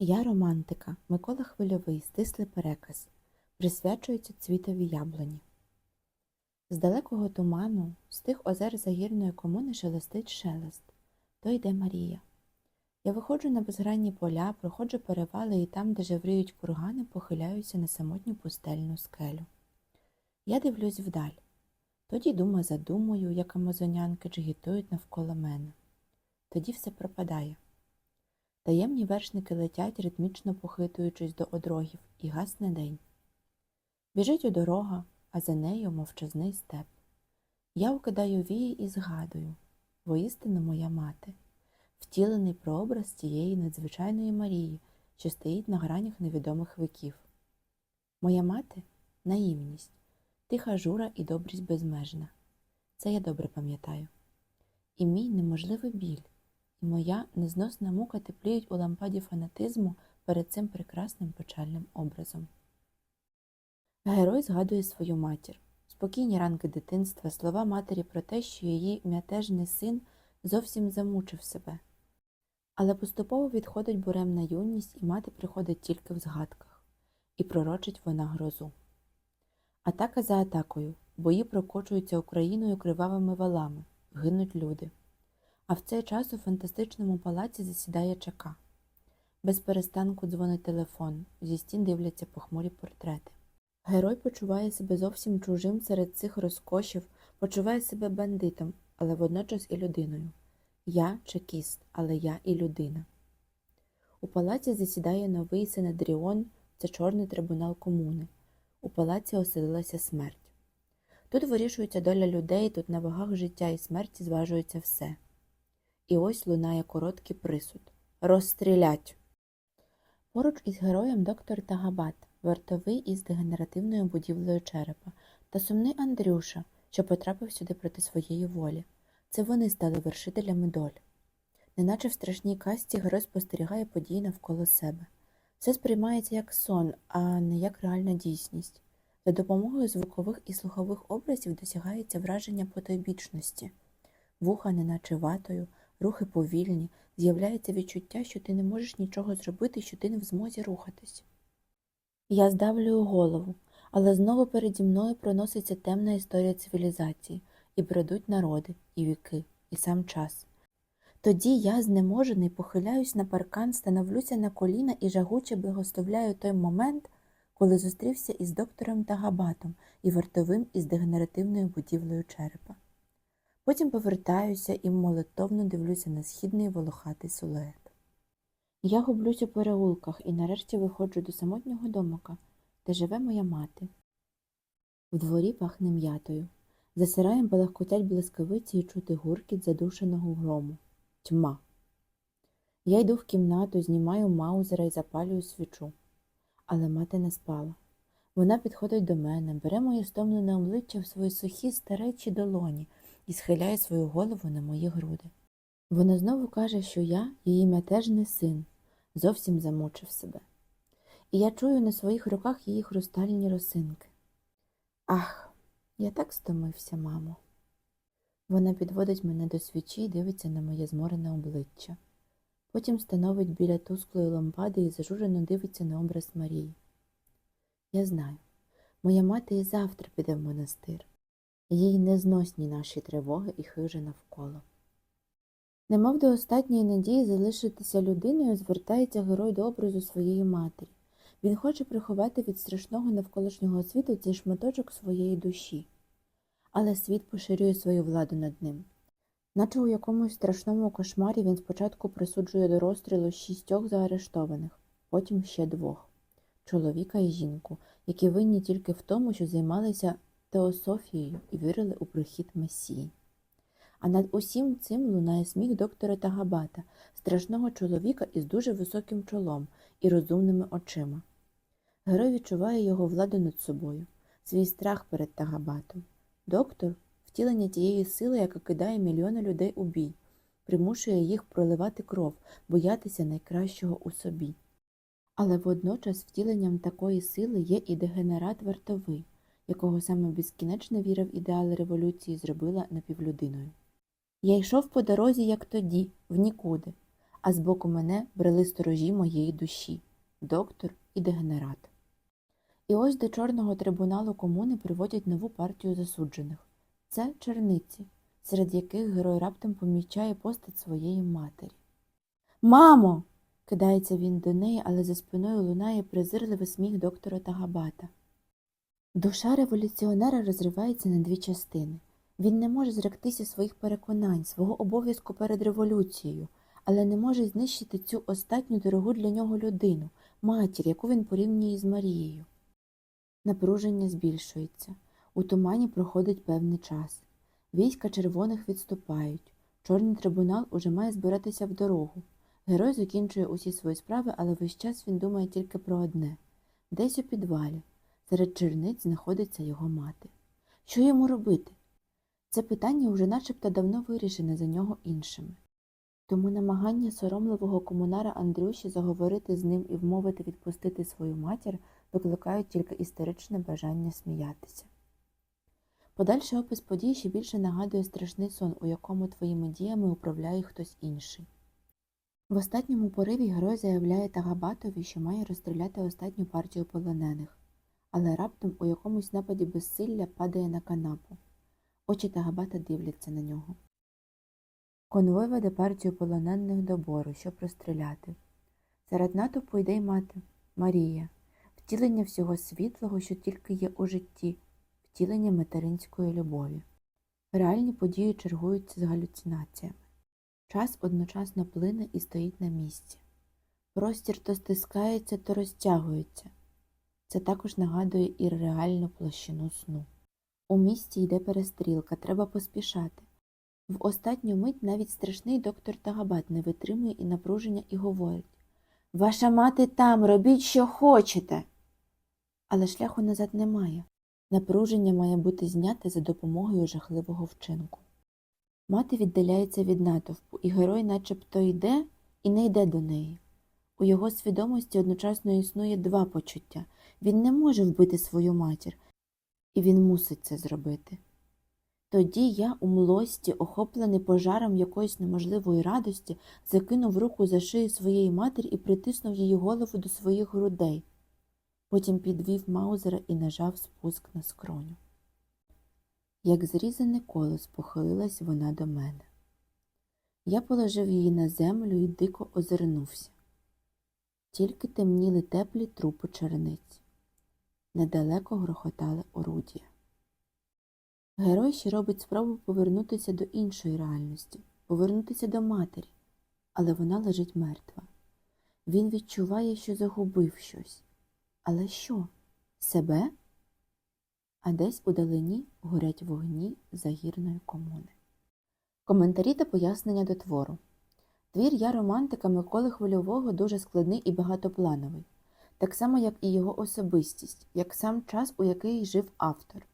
Я романтика Микола Хвильовий стислий переказ присвячується цвітові яблуні. З далекого туману, з тих озер загірної комуни шелестить шелест. То йде Марія. Я виходжу на безгранні поля, проходжу перевали і там, де жевріють кургани, похиляюся на самотню пустельну скелю. Я дивлюсь вдаль. Тоді дума за думою, як амазонянки джигітують навколо мене. Тоді все пропадає. Таємні вершники летять, ритмічно похитуючись до одрогів, і гасне день. Біжить у дорога, а за нею мовчазний степ. Я укидаю вії і згадую воістину моя мати, втілений прообраз тієї надзвичайної Марії, що стоїть на гранях невідомих віків. Моя мати наївність, тиха жура і добрість безмежна. Це я добре пам'ятаю. І мій неможливий біль і моя незносна мука тепліють у лампаді фанатизму перед цим прекрасним печальним образом. Герой згадує свою матір, спокійні ранки дитинства, слова матері про те, що її мятежний син зовсім замучив себе. Але поступово відходить буремна юність, і мати приходить тільки в згадках, і пророчить вона грозу. Атака за атакою, бої прокочуються Україною кривавими валами, гинуть люди. А в цей час у фантастичному палаці засідає ЧК. Без перестанку дзвонить телефон, зі стін дивляться похмурі портрети. Герой почуває себе зовсім чужим серед цих розкошів, почуває себе бандитом, але водночас і людиною. Я чекіст, але я і людина. У палаці засідає новий Синедріон, це чорний трибунал комуни. У палаці оселилася смерть. Тут вирішується доля людей, тут на вагах життя і смерті зважується все. І ось лунає короткий присуд Розстрілять. Поруч із героєм доктор Тагабат, вартовий із дегенеративною будівлею черепа, та сумний Андрюша, що потрапив сюди проти своєї волі. Це вони стали вершителями доль. Неначе в страшній касті герой спостерігає події навколо себе. Все сприймається як сон, а не як реальна дійсність. За допомогою звукових і слухових образів досягається враження потойбічності. Вуха, неначе ватою, рухи повільні, з'являється відчуття, що ти не можеш нічого зробити, що ти не в змозі рухатись. Я здавлюю голову, але знову переді мною проноситься темна історія цивілізації, і бредуть народи, і віки, і сам час. Тоді я, знеможений, похиляюсь на паркан, становлюся на коліна і жагуче благословляю той момент, коли зустрівся із доктором Тагабатом і вартовим із дегенеративною будівлею черепа. Потім повертаюся і молитовно дивлюся на східний волохатий силует. Я гублюсь у переулках і нарешті виходжу до самотнього домика, де живе моя мати. В дворі пахне м'ятою. За сараєм балахкотять блискавиці і чути гуркіт задушеного грому. Тьма. Я йду в кімнату, знімаю маузера і запалюю свічу. Але мати не спала. Вона підходить до мене, бере моє стомлене обличчя в свої сухі старечі долоні і схиляє свою голову на мої груди. Вона знову каже, що я, її мятежний син, зовсім замучив себе. І я чую на своїх руках її хрустальні росинки. Ах, я так стомився, мамо. Вона підводить мене до свічі і дивиться на моє зморене обличчя. Потім становить біля тусклої лампади і зажурено дивиться на образ Марії. Я знаю, моя мати і завтра піде в монастир. Їй незносні наші тривоги і хижа навколо. Немов до останньої надії залишитися людиною, звертається герой до образу своєї матері. Він хоче приховати від страшного навколишнього світу цей шматочок своєї душі, але світ поширює свою владу над ним. Наче у якомусь страшному кошмарі він спочатку присуджує до розстрілу шістьох заарештованих, потім ще двох чоловіка і жінку, які винні тільки в тому, що займалися теософією і вірили у прихід Месії. А над усім цим лунає сміх доктора Тагабата, страшного чоловіка із дуже високим чолом і розумними очима. Герой відчуває його владу над собою, свій страх перед Тагабатом. Доктор втілення тієї сили, яка кидає мільйони людей у бій, примушує їх проливати кров, боятися найкращого у собі. Але водночас втіленням такої сили є і дегенерат вартовий, якого саме безкінечна віра в ідеали революції зробила напівлюдиною. Я йшов по дорозі, як тоді, в нікуди, а збоку мене брели сторожі моєї душі доктор і дегенерат. І ось до чорного трибуналу комуни приводять нову партію засуджених це черниці, серед яких герой раптом помічає постать своєї матері. Мамо. кидається він до неї, але за спиною лунає презирливий сміх доктора Тагабата. Душа революціонера розривається на дві частини. Він не може зректися своїх переконань, свого обов'язку перед революцією, але не може знищити цю остатню дорогу для нього людину, матір, яку він порівнює з Марією. Напруження збільшується. У тумані проходить певний час. Війська червоних відступають. Чорний трибунал уже має збиратися в дорогу. Герой закінчує усі свої справи, але весь час він думає тільки про одне десь у підвалі, серед черниць знаходиться його мати. Що йому робити? Це питання уже начебто давно вирішене за нього іншими. Тому намагання соромливого комунара Андрюші заговорити з ним і вмовити відпустити свою матір викликають тільки істеричне бажання сміятися. Подальший опис подій ще більше нагадує страшний сон, у якому твоїми діями управляє хтось інший. В останньому пориві герой заявляє Тагабатові, що має розстріляти останню партію полонених, але раптом у якомусь нападі безсилля падає на канапу. Очі Тагабата дивляться на нього. Конвой веде партію полонених до бору, щоб розстріляти. Серед натовпу йде й мати Марія, втілення всього світлого, що тільки є у житті, втілення материнської любові. Реальні події чергуються з галюцинаціями. Час одночасно плине і стоїть на місці. Простір то стискається, то розтягується. Це також нагадує і реальну площину сну. У місті йде перестрілка, треба поспішати. В останню мить навіть страшний доктор Тагабат не витримує і напруження і говорить Ваша мати там, робіть, що хочете. Але шляху назад немає. Напруження має бути зняте за допомогою жахливого вчинку. Мати віддаляється від натовпу, і герой начебто йде і не йде до неї. У його свідомості одночасно існує два почуття він не може вбити свою матір, і він мусить це зробити. Тоді я, у млості, охоплений пожаром якоїсь неможливої радості, закинув руку за шию своєї матері і притиснув її голову до своїх грудей. Потім підвів Маузера і нажав спуск на скроню. Як зрізане колос похилилась вона до мене. Я положив її на землю і дико озирнувся. Тільки темніли теплі трупи черниць. Недалеко грохотали орудія. Герой ще робить спробу повернутися до іншої реальності, повернутися до матері, але вона лежить мертва. Він відчуває, що загубив щось. Але що? Себе? А десь у далині горять вогні загірної комуни. Коментарі та пояснення до твору. Твір я романтика Миколи Хвильового дуже складний і багатоплановий, так само, як і його особистість, як сам час, у який жив автор.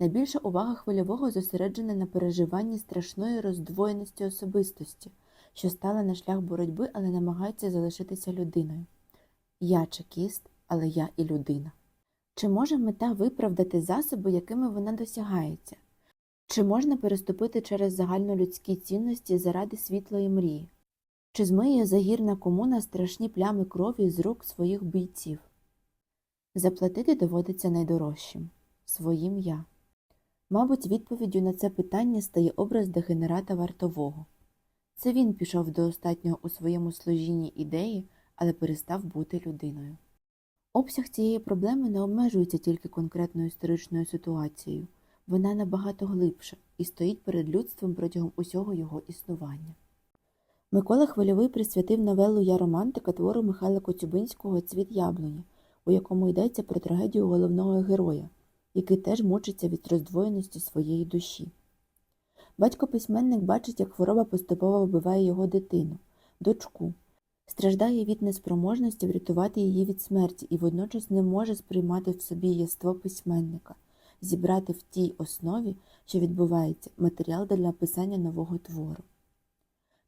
Найбільша увага хвильового зосереджена на переживанні страшної роздвоєності особистості, що стала на шлях боротьби, але намагається залишитися людиною. Я чекіст, але я і людина. Чи може мета виправдати засоби, якими вона досягається? Чи можна переступити через загальнолюдські цінності заради світлої мрії? Чи змиє загірна комуна страшні плями крові з рук своїх бійців? Заплатити доводиться найдорожчим своїм я. Мабуть, відповіддю на це питання стає образ дегенерата вартового. Це він пішов до остатнього у своєму служінні ідеї, але перестав бути людиною. Обсяг цієї проблеми не обмежується тільки конкретною історичною ситуацією, вона набагато глибша і стоїть перед людством протягом усього його існування. Микола Хвильовий присвятив новелу Я романтика твору Михайла Коцюбинського Цвіт яблуні, у якому йдеться про трагедію головного героя, який теж мучиться від роздвоєності своєї душі. Батько письменник бачить, як хвороба поступово вбиває його дитину, дочку, страждає від неспроможності врятувати її від смерті і водночас не може сприймати в собі єство письменника, зібрати в тій основі, що відбувається, матеріал для написання нового твору.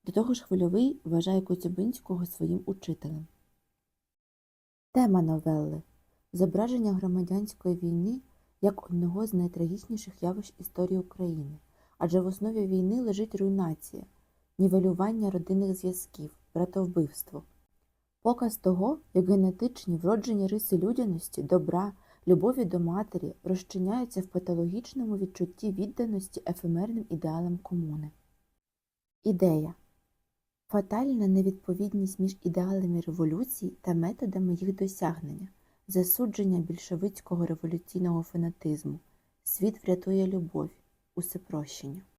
До того ж, хвильовий вважає Коцюбинського своїм учителем. Тема новели зображення громадянської війни як одного з найтрагічніших явищ історії України, адже в основі війни лежить руйнація, нівелювання родинних зв'язків, братовбивство. Показ того, як генетичні вроджені риси людяності, добра, любові до матері розчиняються в патологічному відчутті відданості ефемерним ідеалам комуни. Ідея Фатальна невідповідність між ідеалами революції та методами їх досягнення, засудження більшовицького революційного фанатизму, світ врятує любов, усепрощення.